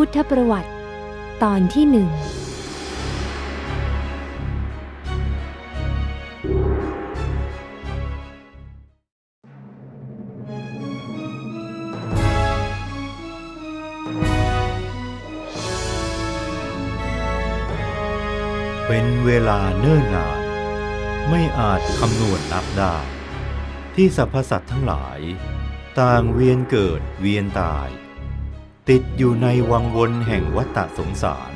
พุทธประวัติ ตอนที่หนึ่งเป็นเวลาเนิ่นนาน ไม่อาจคำนวณนับได้ ที่สรรพสัตว์ทั้งหลาย ต่างเวียนเกิดเวียนตาย ติดอยู่ในวังวนแห่งวัฏสงสาร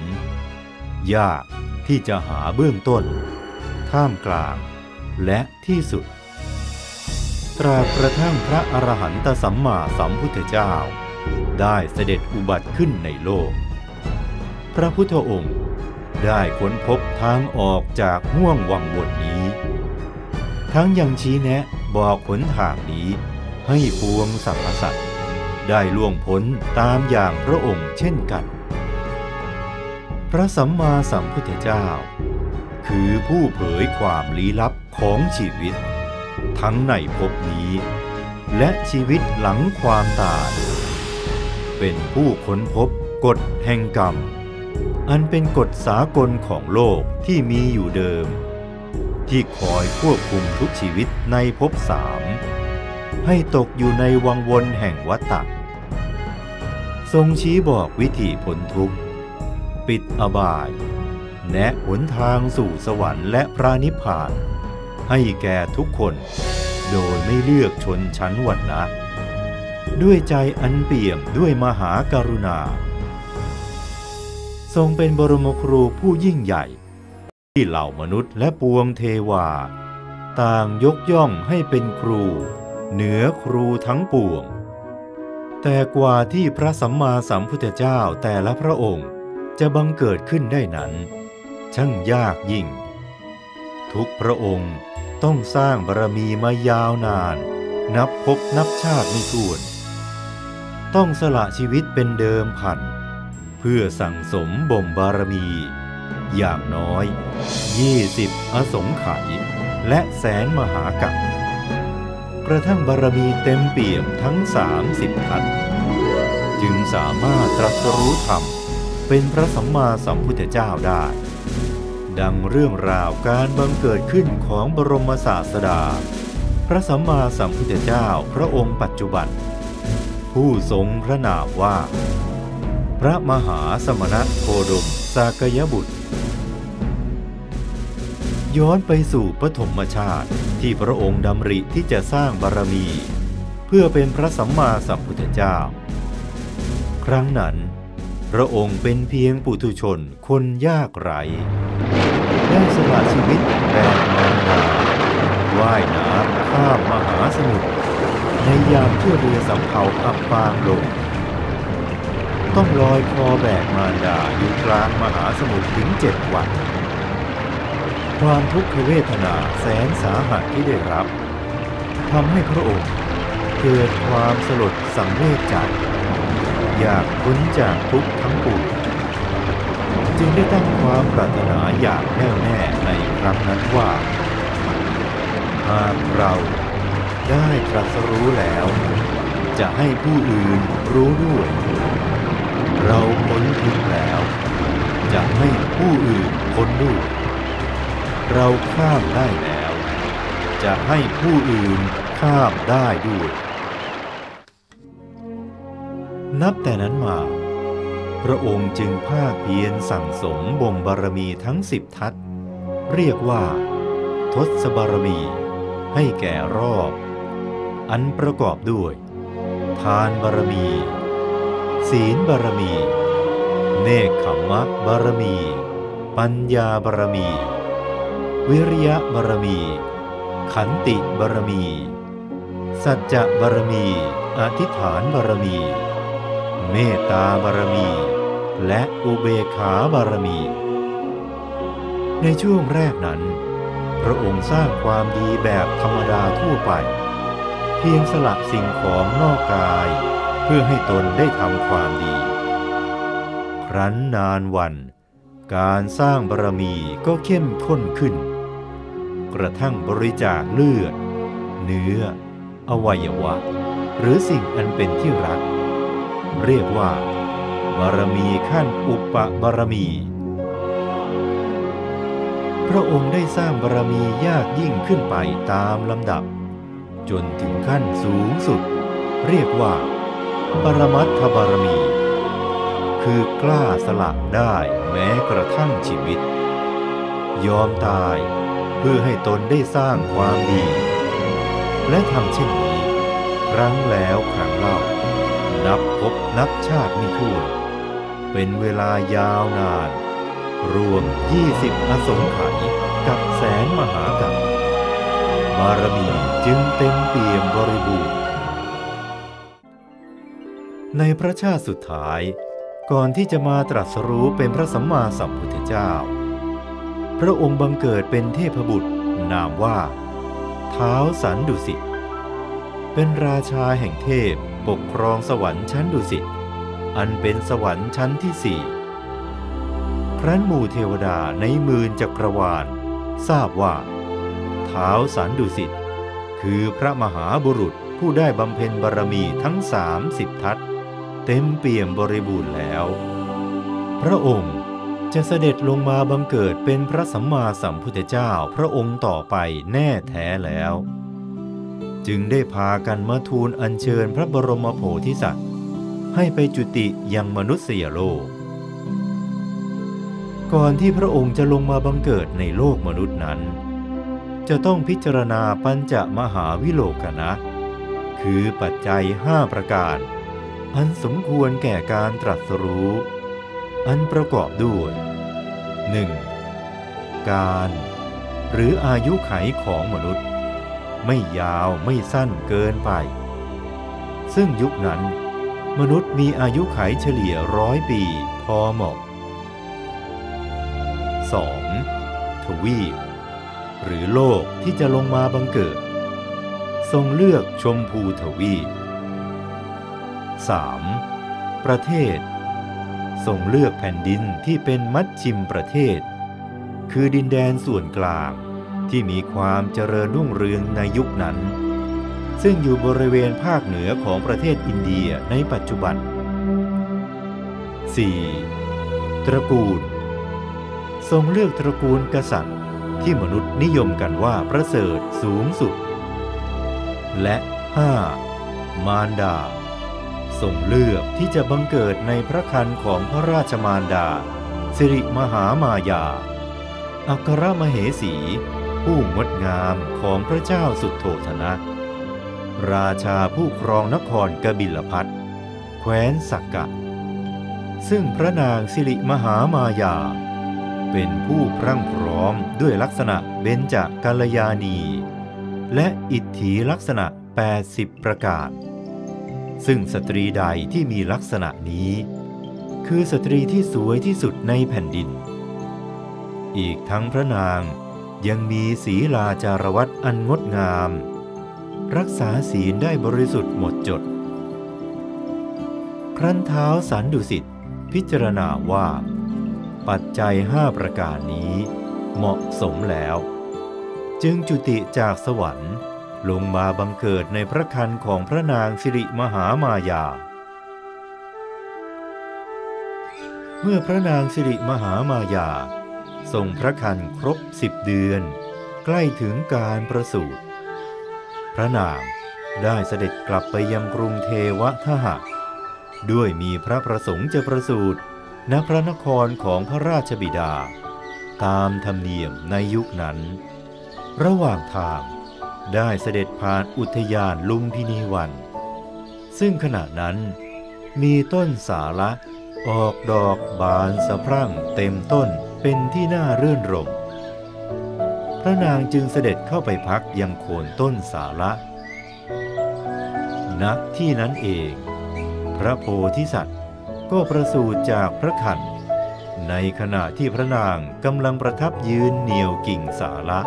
ยากที่จะหาเบื้องต้น ท่ามกลาง และที่สุด ตราบกระทั่งพระอรหันตสัมมาสัมพุทธเจ้า ได้เสด็จอุบัติขึ้นในโลก พระพุทธองค์ได้ค้นพบทางออกจากห่วงวังวนนี้ ทั้งยังชี้แนะบอกหนทางนี้ให้ปวงสรรพสัตว์ ได้ล่วงพ้นตามอย่างพระองค์เช่นกัน พระสัมมาสัมพุทธเจ้า คือผู้เผยความลี้ลับของชีวิต ทั้งในภพนี้ และชีวิตหลังความตาย เป็นผู้ค้นพบกฎแห่งกรรม อันเป็นกฎสากลของโลกที่มีอยู่เดิม ที่คอยควบคุมทุกชีวิตในภพสามให้ตกอยู่ในวังวนแห่งวัฏฏะ ทรงชี้บอกวิธีพ้นทุกข์ ปิดอบาย แนะหนทางสู่สวรรค์และพระนิพพาน ให้แก่ทุกคนโดยไม่เลือกชนชั้นวรรณะ ด้วยใจอันเปี่ยมด้วยมหาการุณา ทรงเป็นบรมครูผู้ยิ่งใหญ่ ที่เหล่ามนุษย์และปวงเทวา ต่างยกย่องให้เป็นครู เหนือครูทั้งปวง แต่กว่าที่พระสัมมาสัมพุทธเจ้าแต่ละพระองค์จะบังเกิดขึ้นได้นั้น ช่างยากยิ่ง ทุกพระองค์ต้องสร้างบารมีมายาวนาน นับพบนับชาติไม่ถ้วน ต้องสละชีวิตเป็นเดิมพัน เพื่อสั่งสมบ่มบารมี อย่างน้อย 20 อสงไขยและแสนมหากัปก ระทั่งบารมีเต็มเปี่ยมทั้ง30ทัศจึงสามารถตรัสรู้ธรรม เป็นพระสัมมาสัมพุทธเจ้าได้ ดังเรื่องราวการบังเกิดขึ้นของบรมศาสดา พระสัมมาสัมพุทธเจ้าพระองค์ปัจจุบัน ผู้ทรงพระนามว่า พระมหาสมณะโคดมสากยบุตร ย้อนไปสู่ปฐมชาติที่พระองค์ดำริที่จะสร้างบารมี เพื่อเป็นพระสัมมาสัมพุทธเจ้า ครั้งนั้น พระองค์เป็นเพียงปุถุชนคนยากไร้ได้สละชีวิตแบกมารดาว่ายน้ำข้ามมหาสมุทรในยามที่เรือสำเภาอับปางลง ต้องลอยคอแบกมารดาอยู่กลางมหาสมุทรถึงเจ็ดวัน ความทุกขเวทนาแสนสาหัสที่ได้รับทำให้พระองค์เกิดความสลดสังเวชใจอยากพ้นจากทุกข์ทั้งปวงจึงได้ตั้งความปรารถนาอย่างแน่วแน่ในครั้งนั้นว่า หากเราได้ตรัสรู้แล้ว จะให้ผู้อื่นรู้ด้วย เราพ้นทุกข์แล้ว จะให้ผู้อื่นพ้นด้วย เราข้ามได้แล้ว จะให้ผู้อื่นข้ามได้ด้วย นับแต่นั้นมา พระองค์จึงภาคเพียรสั่งสมบ่มบารมีทั้งสิบทัศเรียกว่า ทศบารมีให้แก่รอบ อันประกอบด้วย ทานบารมี ศีลบารมี เนคขมมะบารมี ปัญญาบารมี วิริยะบารมี ขันติบารมี สัจจะบารมี อธิษฐานบารมี เมตตาบารมี และอุเบกขาบารมี ในช่วงแรกนั้น พระองค์สร้างความดีแบบธรรมดาทั่วไป เพียงสละสิ่งของนอกกาย เพื่อให้ตนได้ทำความดี ครั้นนานวัน การสร้างบารมีก็เข้มข้นขึ้น กระทั่งบริจาคเลือด เนื้อ อวัยวะ หรือสิ่งอันเป็นที่รัก เรียกว่า บารมีขั้นอุปบารมี พระองค์ได้สร้างบารมียากยิ่งขึ้นไปตามลำดับ จนถึงขั้นสูงสุด เรียกว่า ปรมัตถบารมี คือกล้าสละได้แม้กระทั่งชีวิต ยอมตายเพื่อให้ตนได้สร้างความดี และทำเช่นนี้ ครั้งแล้วครั้งเล่า นับพบนับชาติไม่ถ้วนเป็นเวลายาวนาน รวม 20 อสงไขยกับแสนมหากัปบารมีจึงเต็มเปี่ยมบริบูรณ์ในพระชาติสุดท้าย ก่อนที่จะมาตรัสรู้เป็นพระสัมมาสัมพุทธเจ้า พระองค์บังเกิดเป็นเทพบุตร นามว่า เท้าสันดุสิต เป็นราชาแห่งเทพปกครองสวรรค์ชั้นดุสิต อันเป็นสวรรค์ชั้นที่สี่ครั้นหมู่เทวดาในหมื่นจักรวาล ทราบว่า เท้าสันดุสิต คือพระมหาบุรุษผู้ได้บำเพ็ญบารมีทั้งสามสิบทัศ เต็มเปี่ยมบริบูรณ์แล้ว พระองค์จะเสด็จลงมาบังเกิดเป็นพระสัมมาสัมพุทธเจ้าพระองค์ต่อไปแน่แท้แล้ว จึงได้พากันมาทูลอัญเชิญพระบรมโพธิสัตว์ ให้ไปจุติยังมนุษยโลก ก่อนที่พระองค์จะลงมาบังเกิดในโลกมนุษย์นั้น จะต้องพิจารณาปัญจมหาวิโลกนะ คือปัจจัยห้าประการ อันสมควรแก่การตรัสรู้ อันประกอบด้วย 1. การ หรืออายุไขของมนุษย์ ไม่ยาวไม่สั้นเกินไป ซึ่งยุคนั้น มนุษย์มีอายุไขเฉลี่ยร้อยปีพอเหมาะ 2. ทวีป หรือโลกที่จะลงมาบังเกิด ทรงเลือกชมพูทวีป 3. ประเทศ ทรงเลือกแผ่นดินที่เป็นมัชชิมประเทศ คือดินแดนส่วนกลางที่มีความเจริญรุ่งเรืองในยุคนั้น ซึ่งอยู่บริเวณภาคเหนือของประเทศอินเดียในปัจจุบัน 4. ตระกูล ทรงเลือกตระกูลกษัตริย์ ที่มนุษย์นิยมกันว่าประเสริฐสูงสุด และ 5. มารดา ทรงเลือกที่จะบังเกิดในพระคันของพระราชมารดา สิริมหามายา อัครมเหสี ผู้งดงามของพระเจ้าสุดโทธนะ ราชาผู้ครองนครกบิลพัทแคว้นสักกะ ซึ่งพระนางสิริมหามายา เป็นผู้พรั่งพร้อมด้วยลักษณะเบญจกัลยาณีและอิทธิลักษณะ 80 ประการ ซึ่งสตรีใดที่มีลักษณะนี้ คือสตรีที่สวยที่สุดในแผ่นดิน อีกทั้งพระนางยังมีศีลาจารวัตอันงดงาม รักษาศีลได้บริสุทธิ์หมดจด ครั้นเท้าสันดุสิตพิจารณาว่า ปัจจัยห้าประการนี้ เหมาะสมแล้ว จึงจุติจากสวรรค์ ลงมาบังเกิดในพระคันของพระนางสิริมหามายา เมื่อพระนางสิริมหามายา ทรงพระคันครบสิบเดือน ใกล้ถึงการประสูติพระนางได้เสด็จกลับไปยังกรุงเทวทหะ ด้วยมีพระประสงค์จะประสูติณพระนครของพระราชบิดา ตามธรรมเนียมในยุคนั้น ระหว่างทาง ได้เสด็จผ่านอุทยานลุมพินีวัน ซึ่งขณะนั้นมีต้นสาระออกดอกบานสะพรั่งเต็มต้นเป็นที่น่าเรื่นรม พระนางจึงเสด็จเข้าไปพักยังโคนต้นสาระณที่นั้นเอง พระโพธิสัตว์ก็ประสูติจากพระขันในขณะที่พระนางกำลังประทับยืนเหนียวกิ่งสาระ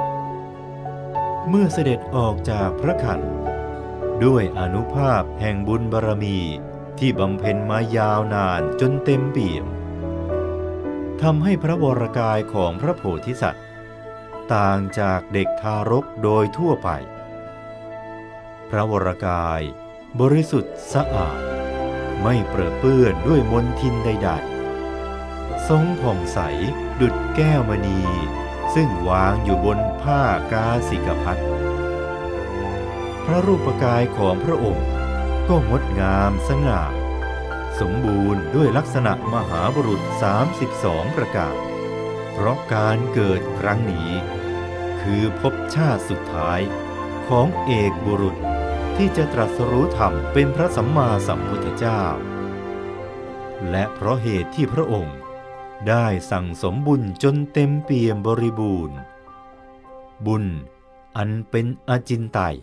เมื่อเสด็จออกจากพระขัน ด้วยอนุภาพแห่งบุญบารมี ที่บำเพ็ญมายาวนานจนเต็มเปี่ยมทำให้พระวรกายของพระโพธิสัตว์ ต่างจากเด็กทารกโดยทั่วไป พระวรกายบริสุทธิ์สะอาด ไม่เปรอะเปื้อนด้วยมลทินใดๆทรงผ่องใสดุดแก้วมณี ซึ่งวางอยู่บนผ้ากาสิกพัดพระรูปกายของพระองค์ก็งดงามสง่า สมบูรณ์ด้วยลักษณะมหาบุรุษ 32 ประการ เพราะการเกิดครั้งนี้ คือภพชาติสุดท้ายของเอกบุรุษที่จะตรัสรู้ธรรมเป็นพระสัมมาสัมพุทธเจ้า และเพราะเหตุที่พระองค์ ได้สั่งสมบุญจนเต็มเปี่ยมบริบูรณ์ บุญอันเป็นอจินไตย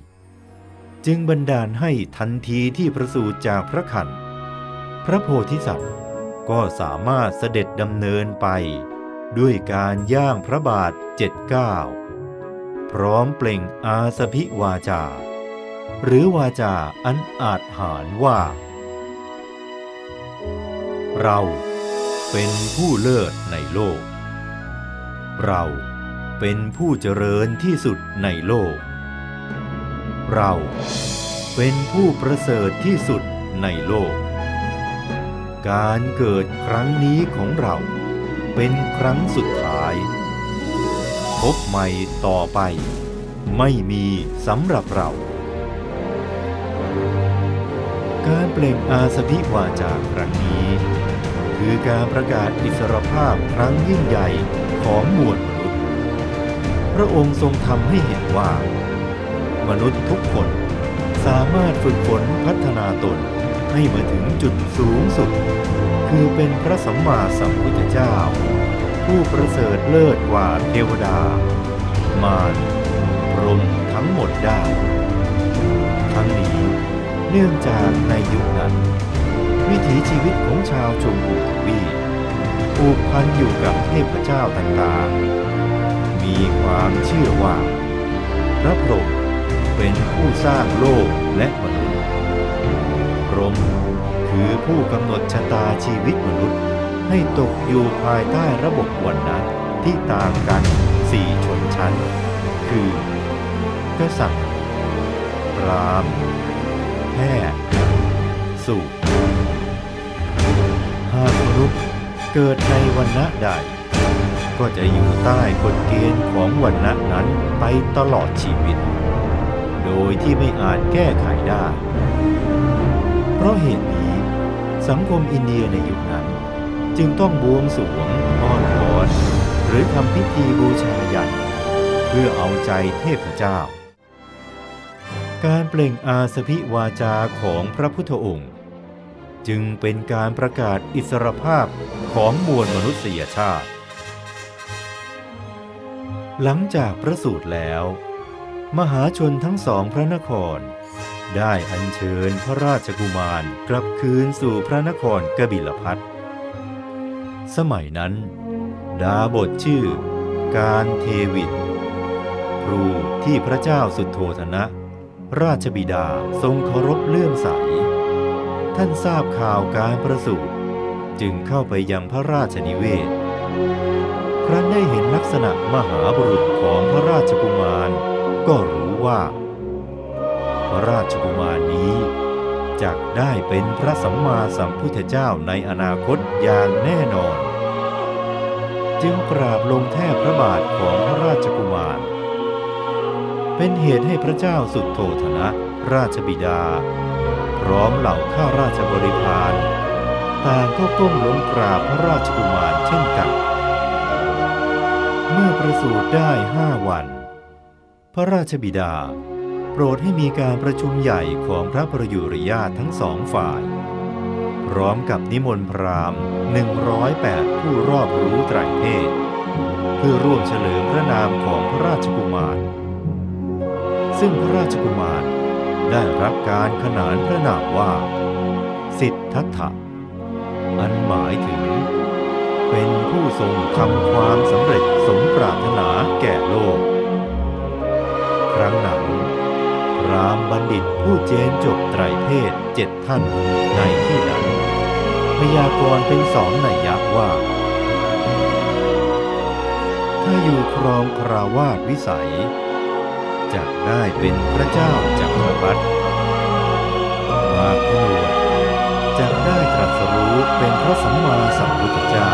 จึงบันดาลให้ทันทีที่ประสูติจากพระขันพระโพธิสัตว์ก็สามารถเสด็จดำเนินไป ด้วยการย่างพระบาทเจ็ดก้าวพร้อมเปล่งอาสพิวาจา หรือวาจาอันอาจหารว่า เรา เป็นผู้เลิศในโลก เราเป็นผู้เจริญที่สุดในโลก เราเป็นผู้ประเสริฐที่สุดในโลก การเกิดครั้งนี้ของเรา เป็นครั้งสุดท้าย พบใหม่ต่อไป ไม่มีสำหรับเรา การเปล่งอาสพิวาจาครั้งนี้ คือการประกาศอิสรภาพครั้งยิ่งใหญ่ของมวลมนุษย์ พระองค์ทรงทำให้เห็นว่า มนุษย์ทุกคนสามารถฝึกฝนพัฒนาตนให้มาถึงจุดสูงสุด คือเป็นพระสัมมาสัมพุทธเจ้า ผู้ประเสริฐเลิศกว่าเทวดา มารพรหมทั้งหมดได้ ทั้งนี้เนื่องจากในยุคนั้น วิถีชีวิตของชาวชมพูทวีปผูกพันอยู่กับเทพเจ้าต่างๆ มีความเชื่อว่า พระพรหมเป็นผู้สร้างโลกและมนุษย์พรหมคือผู้กำหนดชะตาชีวิตมนุษย์ ให้ตกอยู่ภายใต้ระบบวันนะที่ต่างกันสี่ชนชั้น คือกษัตริย์ ราม แพทย์สูตร เกิดในวันณะใด ก็จะอยู่ใต้กฎเกณฑ์ของวันณะนั้นไปตลอดชีวิต โดยที่ไม่อาจแก้ไขได้ เพราะเหตุนี้สังคมอินเดียในยุคนั้น จึงต้องบวงสรวงอ้อนวอนหรือทำพิธีบูชายันเพื่อเอาใจเทพเจ้า การเปล่งอาสพิวาจาของพระพุทธองค์ จึงเป็นการประกาศอิสรภาพของมวลมนุษยชาติ หลังจากประสูติแล้ว มหาชนทั้งสองพระนคร ได้อัญเชิญพระราชกุมารกลับคืนสู่พระนครกบิลพัทสมัยนั้น ดาบทชื่อ การเทวิตครูที่พระเจ้าสุดโทธนะ ราชบิดาทรงเคารพเลื่อมใส ท่านทราบข่าวการประสูติจึงเข้าไปยังพระราชนิเวศ ครั้นได้เห็นลักษณะมหาบุรุษของพระราชกุมาร ก็รู้ว่า พระราชกุมารนี้จะได้เป็นพระสัมมาสัมพุทธเจ้าในอนาคตอย่างแน่นอน จึงกราบลงแทบพระบาทของพระราชกุมาร เป็นเหตุให้พระเจ้าสุดโทธนะราชบิดา พร้อมเหล่าข้าราชบริพารต่างก็ก้มลงกราบพระราชกุมารเช่นกัน เมื่อประสูติได้ห้าวัน พระราชบิดา โปรดให้มีการประชุมใหญ่ของพระประยุรญาทั้งสองฝ่าย พร้อมกับนิมนต์พราหมณ์108ผู้รอบรู้ไตรเพศ เพื่อร่วมเฉลิมพระนามของพระราชกุมาร ซึ่งพระราชกุมาร ได้รับการขนานพระนามว่า สิทธัตถะอันหมายถึง เป็นผู้ทรงทำความสำเร็จสมปรารถนาแก่โลก ครั้งนั้นพรามบัณฑิตผู้เจนจบไตรเพศเจ็ดท่านในที่นั้นพยากรณ์เป็นสองในยยักษ์ว่า ถ้าอยู่ครองคราวาสวิสัย จะได้เป็นพระเจ้าจักรพรรดิหากพนวดจจะได้ตรัสรู้เป็นพระสัมมาสัมพุทธเจ้า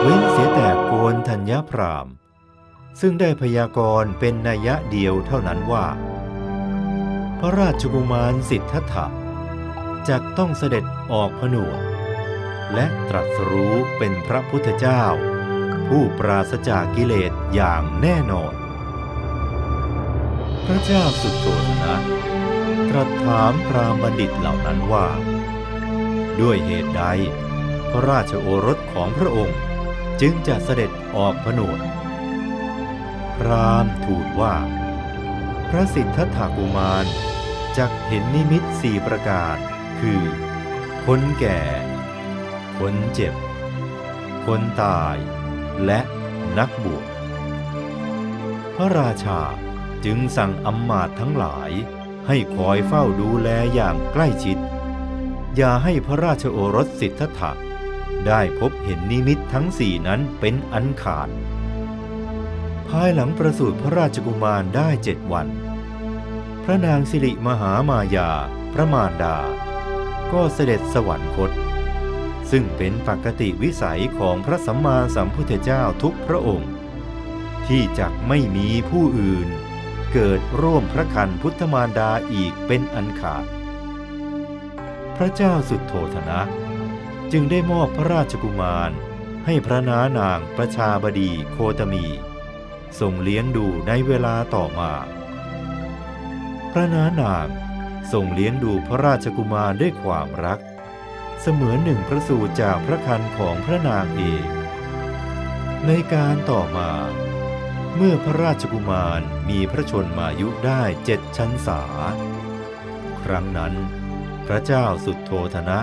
เว้นเสียแต่โกนธัญญพรามณ์ซึ่งได้พยากรณ์เป็นนัยะเดียวเท่านั้นว่า พระราชกุมารสิทธัตถะจะต้องเสด็จออกผนวดและตรัสรู้เป็นพระพุทธเจ้า ผู้ปราศจากกิเลสอย่างแน่นอน พระเจ้าสุโทธนะตรัสถามพราหมบัณฑิตเหล่านั้นว่า ด้วยเหตุใด พระราชโอรสของพระองค์จึงจะเสด็จออกผนวดพราหมณ์ทูลว่า พระสิทธัตถกุมารจักเห็นนิมิตสี่ประการ คือ คนแก่ คนเจ็บ คนตาย และนักบวชพระราชา จึงสั่งอำมาตย์ทั้งหลาย ให้คอยเฝ้าดูแลอย่างใกล้ชิด อย่าให้พระราชโอรสสิทธัตถะได้พบเห็นนิมิตทั้งสี่นั้นเป็นอันขาด ภายหลังประสูติพระราชกุมารได้เจ็ดวัน พระนางสิริมหามายา พระมารดา ก็เสด็จสวรรคต ซึ่งเป็นปกติวิสัยของพระสัมมาสัมพุทธเจ้าทุกพระองค์ ที่จักไม่มีผู้อื่น เกิดร่วมพระคันพุทธมารดาอีกเป็นอันขาด พระเจ้าสุดโทธนะ จึงได้มอบพระราชกุมารให้พระนานางประชาบดีโคตมีทรงเลี้ยงดูในเวลาต่อมา พระนานางทรงเลี้ยงดูพระราชกุมารด้วยความรัก เสมือนหนึ่งพระสูตรจากพระคันของพระนางเองในการต่อมา เมื่อพระราชกุมารมีพระชนมายุได้เจ็ดชั้นษา ครั้งนั้น พระเจ้าสุดโทธนะ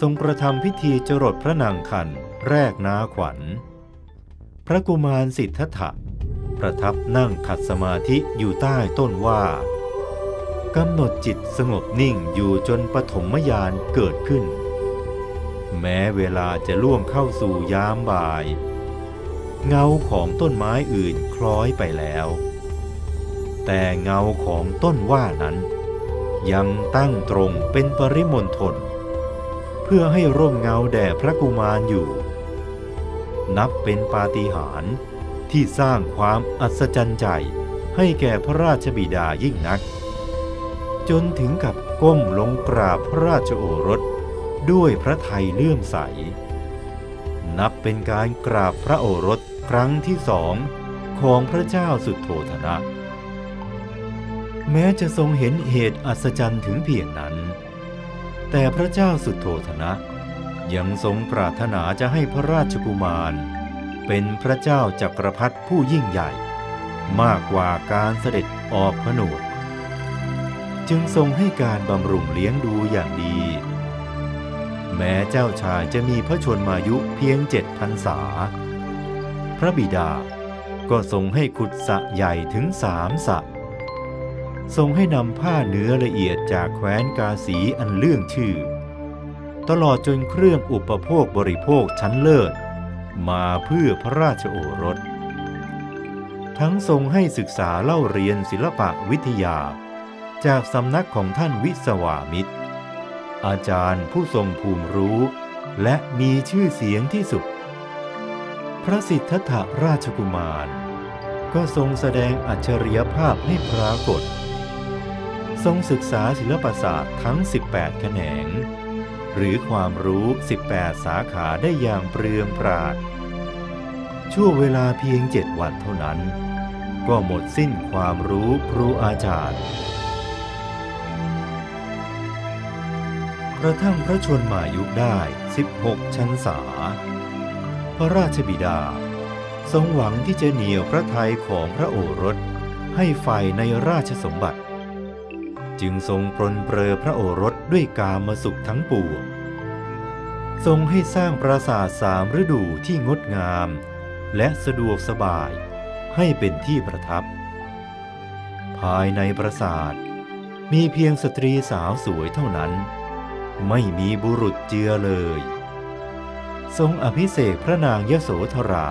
ทรงประทำพิธีจรดพระนางคันแรกนาขวัญ พระกุมารสิทธัตถะประทับนั่งขัดสมาธิอยู่ใต้ต้นว่ากำหนดจิตสงบนิ่งอยู่จนปฐมยานเกิดขึ้น แม้เวลาจะล่วงเข้าสู่ยามบ่าย เงาของต้นไม้อื่นคล้อยไปแล้ว แต่เงาของต้นว่านั้น ยังตั้งตรงเป็นปริมณฑลเพื่อให้ร่มเงาแด่พระกุมารอยู่ นับเป็นปาฏิหาริย์ที่สร้างความอัศจรรย์ใจให้แก่พระราชบิดายิ่งนัก จนถึงกับก้มลงกราบพระราชโอรสด้วยพระไทยเลื่อมใส นับเป็นการกราบพระโอรสครั้งที่สองของพระเจ้าสุดโทธนะ แม้จะทรงเห็นเหตุอัศจรรย์ถึงเพียงนั้น แต่พระเจ้าสุดโทธนะยังทรงปรารถนาจะให้พระราชกุมารเป็นพระเจ้าจักรพรรดิผู้ยิ่งใหญ่ มากกว่าการเสด็จออกผนวดจึงทรงให้การบำรุงเลี้ยงดูอย่างดี แม้เจ้าชายจะมีพระชนมายุเพียงเจ็ดพรรษา พระบิดาก็ทรงให้ขุดสะใหญ่ถึงสามสะ ทรงให้นำผ้าเนื้อละเอียดจากแคว้นกาสีอันเลื่องชื่อ ตลอดจนเครื่องอุปโภคบริโภคชั้นเลิศ มาเพื่อพระราชโอรส ทั้งทรงให้ศึกษาเล่าเรียนศิลปะวิทยา จากสำนักของท่านวิสวามิตร อาจารย์ผู้ทรงภูมิรู้ และมีชื่อเสียงที่สุด พระสิทธัตถราชกุมาร ก็ทรงแสดงอัจฉริยภาพให้ปรากฏ ทรงศึกษาศิลปศาสตร์ทั้ง 18 แขนง หรือความรู้ 18 สาขาได้อย่างเปลืองปราดชั่วเวลาเพียงเจ็ดวันเท่านั้น ก็หมดสิ้นความรู้ครูอาจารย์ กระทั่งพระชนมายุได้ 16 ชันษา พระราชบิดา ทรงหวังที่จะเหนี่ยวพระทัยของพระโอรสให้ใฝ่ในราชสมบัติ จึงทรงปรนเปรอพระโอรสด้วยกามสุขทั้งปวงทรงให้สร้างปราสาทสามฤดูที่งดงาม และสะดวกสบายให้เป็นที่ประทับ ภายในปราสาทมีเพียงสตรีสาวสวยเท่านั้น ไม่มีบุรุษเจือเลย ทรงอภิเษกพระนางยโสธรา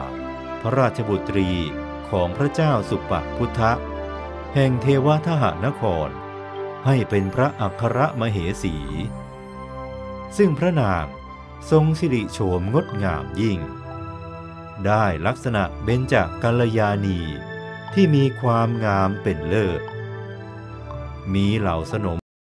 พระราชบุตรีของพระเจ้าสุปพุทธะ แห่งเทวทหานคร ให้เป็นพระอัครมเหสี ซึ่งพระนางทรงสิริโฉมงดงามยิ่ง ได้ลักษณะเบญจกัลยาณีที่มีความงามเป็นเลิศ มีเหล่าสนม